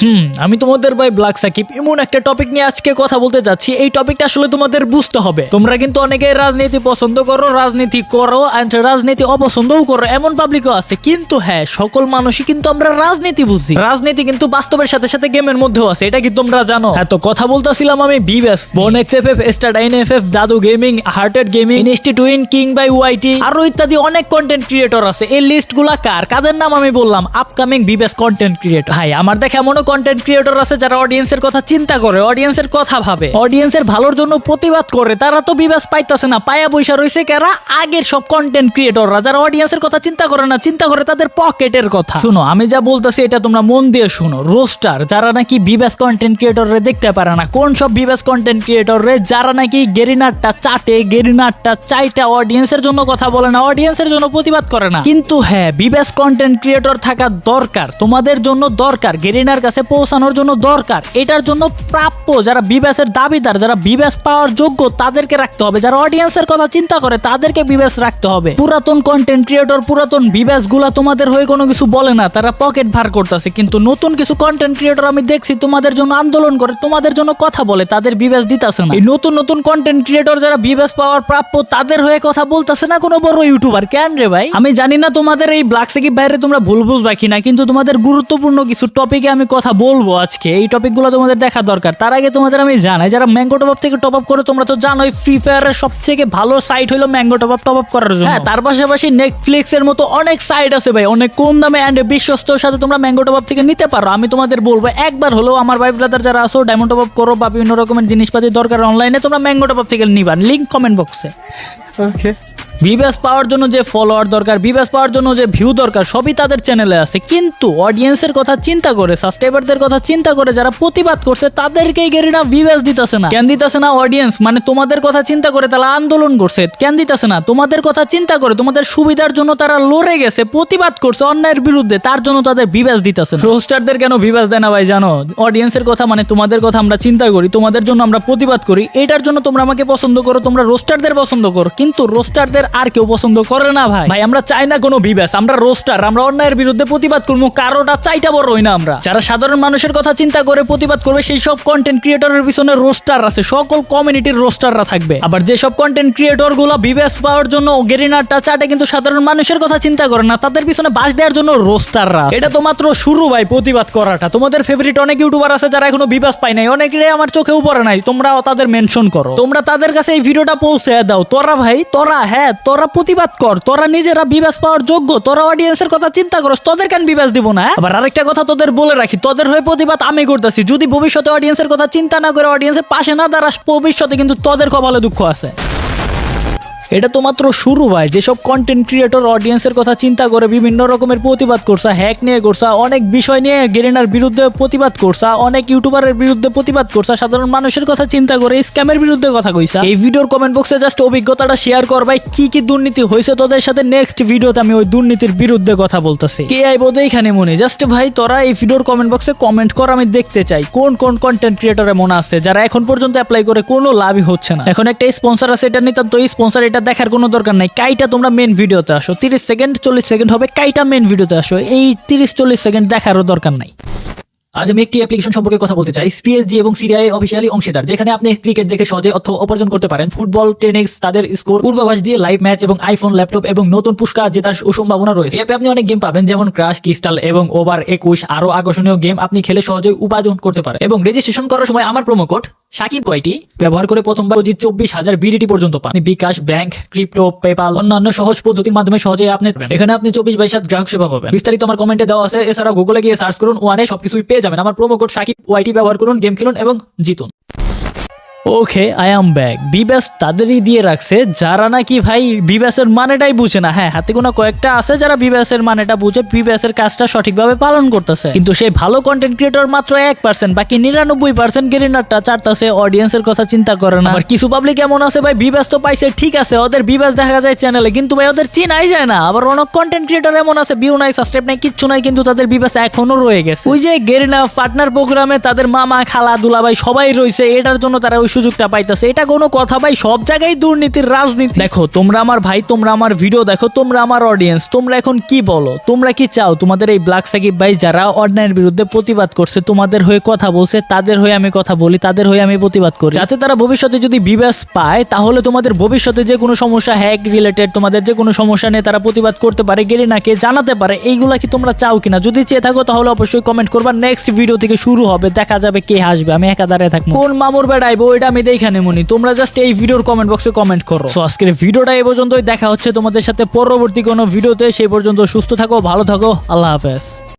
হুম, আমি তোমাদের ভাই ব্ল্যাক সাকিব, এমন একটা টপিক নিয়ে আজকে কথা বলতে যাচ্ছি। এই টপিকটা আসলে তোমাদের বুঝতে হবে। তোমরা কিন্তু অনেকে রাজনীতি পছন্দ করো, রাজনীতি করো রাজনীতি অপছন্দও করো, এমন পাবলিকও আছে। কিন্তু হ্যাঁ সকল মানুষই কিন্তু আমরা রাজনীতি বুঝি। রাজনীতি কিন্তু বাস্তবের সাথে সাথে গেমের মধ্যেও আছে, এটা কি তোমরা জানো? এত কথা বলতেছিলাম আমি বিবেস বন এক্স এফ এফ স্টাডাইন এফ এফ দাদু গেমিং হার্টেড গেমিং ইনস্টি টুইন কিং বাই ওয়াইটি আরও ইত্যাদি অনেক কন্টেন্ট ক্রিয়েটর আছে। এই লিস্টগুলা কার? কাদের নাম আমি বললাম? আপকামিং বিবেস কন্টেন্ট ক্রিয়েটর হাই আমার দেখে এমনও কন্টেন্ট ক্রিয়েটর আছে যারা অডিয়েন্সের কথা চিন্তা করে অডিয়েন্সের কথা ভাবে অডিয়েন্সের ভালোর জন্য প্রতিবাদ করে, তারা তো বিবেস পাইতাছে না, পায়া বৈশা রয়েছে কারা আগের সব কন্টেন্ট ক্রিয়েটররা যারা অডিয়েন্সের কথা চিন্তা করে না, চিন্তা করে তাদের পকেটের কথা। শুনো, আমি যা বলতেছি এটা তোমরা মন দিয়ে শুনো। রোস্টার যারা নাকি বিবেস কন্টেন্ট ক্রিয়েটররে দেখতে পারে না, কোন সব বিবেস কন্টেন্ট ক্রিয়েটররে যারা নাকি গেরিনারটা চাটে গেরিনারটা চাইটা অডিয়েন্সের জন্য কথা বলে না অডিয়েন্সের জন্য প্রতিবাদ করে না। কিন্তু হ্যাঁ বিবেস কন্টেন্ট ক্রিয়েটর থাকা দরকার, তোমাদের জন্য দরকার, গেরিনার কাছে পৌঁছানোর জন্য দরকার। এটার জন্য প্রাপ্য যারা বিবেসের দাবিদার, যারা বিবেস পাওয়ার যোগ্য, তাদেরকে রাখতে হবে। যারা অডিয়েন্সের কথা চিন্তা করে, তাদেরকে বিবেস রাখতে হবে। পুরাতন কন্টেন্ট ক্রিয়েটর পুরাতন বিবেসগুলা তোমাদের হয়ে কোনো কিছু বলে না, তারা পকেট ভার করতেছে। কিন্তু নতুন কিছু কন্টেন্ট ক্রিয়েটর আমি দেখছি, তোমাদের জন্য আন্দোলন করে, তোমাদের জন্য কথা বলে, তাদের বিবেস দিতেছে না। এই নতুন নতুন কন্টেন্ট ক্রিয়েটর যারা বিবেস পাওয়ার প্রাপ্য, তাদের হয়ে কথা বলতেছে না কোনো বড় ইউটিউবার কেন রে ভাই? আমি জানি না তোমাদের এই ব্ল্যাক সাকিব বাইরে তোমরা ভুল বুঝবা কিনা, কিন্তু তোমাদের গুরুত্বপূর্ণ কিছু টপিকে আমি কথা বলব আজকে এই টপিকগুলো তোমাদের দেখা দরকার। তার আগে তোমাদের আমি জানাই যারা ম্যাঙ্গো টপ আপ থেকে টপ আপ করে তোমরা তো জানোই ফ্রি ফায়ারের সব থেকে ভালো সাইট হলো mango top up top up করার জন্য। হ্যাঁ তার পাশাপাশি নেটফ্লিক্স এর মতো অনেক সাইট আছে ভাই অনেক কম দামে অ্যান্ড বিশ্বস্তর সাথে তোমরা ম্যাঙ্গো টপ আপ থেকে নিতে পারো। আমি তোমাদের বলব একবার হলেও আমার ভাই ব্রাদার যারা আসো ডায়মন্ড টপ আপ করো বা বিভিন্ন রকমের জিনিসপাতি দরকার অনলাইনে তোমরা ম্যাঙ্গো টপ আপ থেকে নিবা। লিঙ্ক কমেন্ট বক্সে ওকে বিবেস পাওয়ার জন্য যে ফলোয়ার দরকার বিবেস পাওয়ার জন্য যে ভিউ দরকার, সবই তাদের চ্যানেলে আছে। কিন্তু অডিয়েন্সের কথা চিন্তা করে সাবস্ক্রাইবারদের কথা চিন্তা করে যারা প্রতিবাদ করছে, তাদেরকেই গেরিনা বিবেস দিতেছে না। কেন দিতেছে না অডিয়েন্স মানে তোমাদের কথা চিন্তা করে তারা আন্দোলন করছে। কেন দিতেছে না? তোমাদের কথা চিন্তা করে তোমাদের সুবিধার জন্য তারা লড়ে গেছে, প্রতিবাদ করছে অন্যায়ের বিরুদ্ধে, তার জন্য তাদের বিবেস দিতেছে রোস্টারদের কেন বিবেস দেয় না ভাই, জানো? অডিয়েন্সের কথা মানে তোমাদের কথা আমরা চিন্তা করি, তোমাদের জন্য আমরা প্রতিবাদ করি, এটার জন্য তোমরা আমাকে পছন্দ করো, তোমরা রোস্টারদের পছন্দ করো। কিন্তু রোস্টারদের আর কেউ পছন্দ করে না, ভাই। ভাই, আমরা চাই না কোনো বিবেস আমরা রোস্টার, আমরা অন্যায়ের বিরুদ্ধে প্রতিবাদ করব, কারোটা চাইটা বড় না আমরা। যারা সাধারণ মানুষের কথা চিন্তা করে প্রতিবাদ করবে, সেই সব কন্টেন্ট ক্রিয়েটরের পিছনে রোস্টার আছে, সকল কমিউনিটির রোস্টাররা থাকবে। আবার যেসব কন্টেন্ট ক্রিয়েটরগুলো বিবেস পাওয়ার জন্য গেরিনারটা চাটে, কিন্তু সাধারণ মানুষের কথা চিন্তা করে না, তাদের পিছনে বাস দেওয়ার জন্য রোস্টাররা এটা তো মাত্র শুরু, ভাই, প্রতিবাদ করাটা। তোমাদের ফেভারিট অনেক ইউটিউবার আছে যারা এখনও বিবাস পায় নাই অনেকেরই আমার চোখেও পড়ে নাই, তোমরাও তাদের মেনশন করো। তোমরা তাদের কাছে এই ভিডিওটা পৌঁছে দাও। তোরা, ভাই, তোরা হ্যাঁ তোরা প্রতিবাদ কর, তোরা নিজেরা বিবাস পাওয়ার যোগ্য, তোরা অডিয়েন্সের কথা চিন্তা করস, তোদের কেন বিবাস দিব না হ্যাঁ? আবার আরেকটা কথা তোদের বলে রাখি, তোদের হয়ে প্রতিবাদ আমি করতেছি, যদি ভবিষ্যতে অডিয়েন্সের কথা চিন্তা না করে অডিয়েন্সের পাশে না দাঁড়াস, ভবিষ্যতে কিন্তু তোদের কপালে দুঃখ আছে এটা তো মাত্র শুরু ভাই। যেসব কন্টেন্ট ক্রিয়েটর অডিয়েন্সের কথা চিন্তা করে, বিভিন্ন রকমের প্রতিবাদ করছে হ্যাক নিয়ে করছে অনেক বিষয় নিয়ে গেরিনার বিরুদ্ধে প্রতিবাদ করছে অনেক ইউটিউবারের বিরুদ্ধে প্রতিবাদ করছে সাধারণ মানুষের কথা চিন্তা করে স্ক্যামের বিরুদ্ধে কথা কইছা এই ভিডিওর কমেন্ট বক্সে জাস্ট অভিজ্ঞতাটা শেয়ার কর ভাই, কি কি দুর্নীতি হয়েছে তোদের সাথে নেক্সট ভিডিওতে আমি ওই দুর্নীতির বিরুদ্ধে কথা বলতেছি। কে আইব এখানে মনে? জাস্ট ভাই, তোরা এই ভিডিওর কমেন্ট বক্সে কমেন্ট কর, আমি দেখতে চাই কোন কোন কন্টেন্ট ক্রিয়েটরে মনে আছে, যারা এখন পর্যন্ত অ্যাপ্লাই করে কোনো লাভই হচ্ছে না। এখন একটা স্পন্সর আছে, এটা নিতাম তো স্পন্সর এটা দেখার কোনো দরকার নাই। কাইটা তোমরা মেন ভিডিওতে আসো। তিরিশ সেকেন্ড চল্লিশ সেকেন্ড হবে, কাইটা মেন ভিডিওতে আসো। এই তিরিশ, চল্লিশ সেকেন্ড দেখারও দরকার নাই। আজ আমি একটি অ্যাপ্লিকেশন সম্পর্কে কথা বলতে চাই। পিএসজি এবং সিরিয়ায় অফিসিয়ালি অংশীদার। যেখানে আপনি ক্রিকেট দেখে সহজে অর্থ উপার্জন করতে পারেন। ফুটবল টেনিস তাদের স্কোর পূর্বাভাস দিয়ে লাইভ ম্যাচ এবং আইফোন ল্যাপটপ এবং নতুন পুরস্কার জেতার সম্ভাবনা রয়েছে। অ্যাপে আপনি অনেক গেম পাবেন, যেমন ক্রাশ ক্রিস্টাল এবং ওভার একুশ। আরও আকর্ষণীয় গেম আপনি খেলে সহজে উপার্জন করতে পারেন। এবং রেজিস্ট্রেশন করার সময় আমার প্রোমো কোড সাকিব ওয়াইটি ব্যবহার করে প্রথমবার অজিত চব্বিশ হাজার বিডিটি পর্যন্ত পান। বিকাশ, ব্যাংক, ক্রিপ্টো পেপাল অন্যান্য সহজ পদ্ধতির মাধ্যমে সহজে আপনি। এখানে আপনি চব্বিশ বাই সাত গ্রাহক সেবা পাবেন। বিস্তারিত আমার কমেন্টে দেওয়া আছে। এছাড়া গুগলে গিয়ে সার্চ করুন, ওয়ানে সবকিছুই পেয়ে যাবেন। আমার প্রোমো কোড সাকিব ওয়াইটি ব্যবহার করুন গেম খেলুন এবং জিতুন। ওকে আই এম ব্যাক বিবেস তাদেরই দিয়ে রাখছে। যারা নাকি ভাই বিবেসের মানেটাই বুঝে না। হ্যাঁ হাতে কোনো কয়েকটা আছে যারা বিবেসের মানেটা বুঝে বিবেসের কাজটা সঠিকভাবে পালন করতেছে। কিন্তু সেই ভালো কন্টেন্ট ক্রিয়েটর মাত্র এক পার্সেন্ট বাকি নিরানব্বই পার্সেন্ট গেরিনারটা চারটাছে অডিয়েন্সের কথা চিন্তা করে না। আবার কিছু পাবলিক এমন আছে ভাই বিবেস তো পাইছে, ঠিক আছে, ওদের বিবেস দেখা যায় চ্যানেলে কিন্তু ভাই ওদের চিনাই যায় না। আবার অনেক কন্টেন্ট ক্রিয়েটর এমন আছে ভিউ নাই সাবস্ক্রাইব নাই, কিচ্ছু নাই, কিন্তু তাদের বিবেস এখনও রয়ে গেছে। ওই যে গেরিনা পার্টনার প্রোগ্রামে তাদের মামা, খালা, দুলাভাই সবাই রয়েছে, এটার জন্য তারা ওই সুযোগটা পাইতেছে। এটা কোনো কথা ভাই সব জায়গায় দুর্নীতির রাজনীতি। দেখো তোমরা আমার ভাই তোমরা আমার ভিডিও দেখো তোমরা আমার অডিয়েন্স তোমরা এখন কি বলো? তোমরা কি চাও? তোমাদের এই ব্ল্যাক সাকিব ভাই যারা অন্যায়ের বিরুদ্ধে প্রতিবাদ করছে তোমাদের হয়ে কথা বলছে তাদের হয়ে আমি কথা বলি তাদের হয়ে আমি প্রতিবাদ করি। যাতে তারা ভবিষ্যতে যদি বিবাস পায় তাহলে তোমাদের ভবিষ্যতে যে কোনো সমস্যা হ্যাক রিলেটেড তোমাদের যে কোনো সমস্যা নিয়ে তারা প্রতিবাদ করতে পারে গেরিনাকে জানাতে পারে এইগুলা কি তোমরা চাও কিনা? যদি চেয়ে থাকো তাহলে অবশ্যই কমেন্ট করবা। নেক্সট ভিডিও থেকে শুরু হবে দেখা যাবে কে হাসবে আমি একা দাঁড়িয়ে থাকব। কোন মামুর বেড়াইবো এটা আমি দেখানে মনি তোমরা জাস্ট এই ভিডিওর কমেন্ট বক্সে কমেন্ট করো। সো আজকের ভিডিওটা এই পর্যন্তই। দেখা হচ্ছে তোমাদের সাথে পরবর্তী কোনো ভিডিওতে সেই পর্যন্ত সুস্থ থাকো, ভালো থাকো। আল্লাহ হাফেজ।